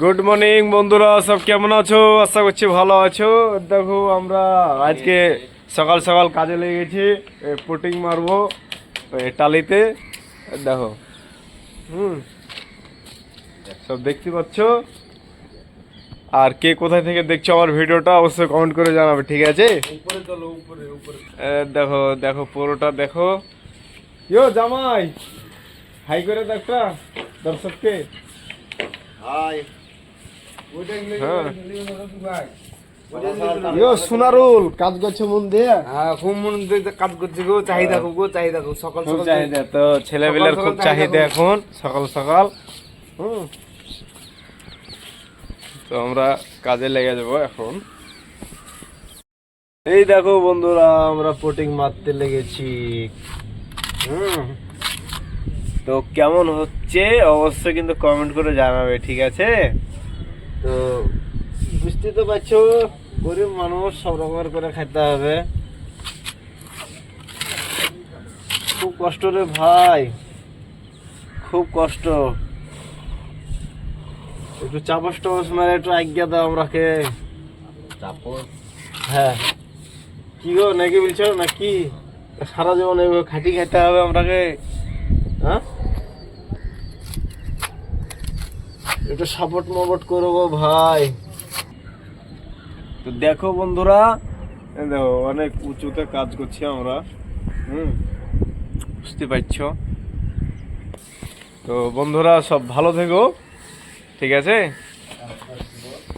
Good morning বন্ধুরা সব কেমন আছো? আশা করছি ভালো আছো। দেখো আমরা আজকে সকাল সকাল কাজে লেগেছি পুটিং মারবো টালিতে। দেখো হুম সব দেখতে পাচ্ছ? আর কে কোথায় থেকে দেখছ আমার ভিডিওটা অবশ্যই কমেন্ট করে জানাবে ঠিক আছে? উপরে চলো উপরে উপরে। দেখো দেখো পুরোটা দেখো। ইয়ো জামাই! হাই করে দেখটা দর্শককে। হাই। সোনারুল কাজ করছে মন দিয়ে? হ্যাঁ খুব মন দিয়ে কাজ করছে গো চাহিদা খুব গো চাহিদা খুব। সকাল সকাল চাহিদা তো ছেলেবেলার খুব চাহিদা চাহিদা এখন সকাল সকাল। হুম। তো আমরা কাজে লেগে যাব এখন। এই দেখো বন্ধুরা আমরা পোটিং মারতে লেগেছি। হুম। তো কেমন হচ্ছে অবশ্যই কিন্তু কমেন্ট করে জানাবে ঠিক আছে? তো বুঝতে তো পারছ গরিব মানুষ সব রকমের করে খেতে হবে। খুব কষ্ট রে ভাই খুব কষ্ট। একটু চাপস টাপস মেরে একটু আজ্ঞা দাও আমরাকে তারপর হ্যাঁ। কি গো নাকি বলছো? নাকি? সারা জীবন খাটি খেতে হবে আমরাকে হ্যাঁ? একটু সাপোর্ট মোবট করো গো ভাই। তো দেখো বন্ধুরা দেখো, অনেক উঁচুতে কাজ করছি আমরা। হুম, বুঝতে পারছ? তো বন্ধুরা, সব ভালো থেকো। ঠিক আছে?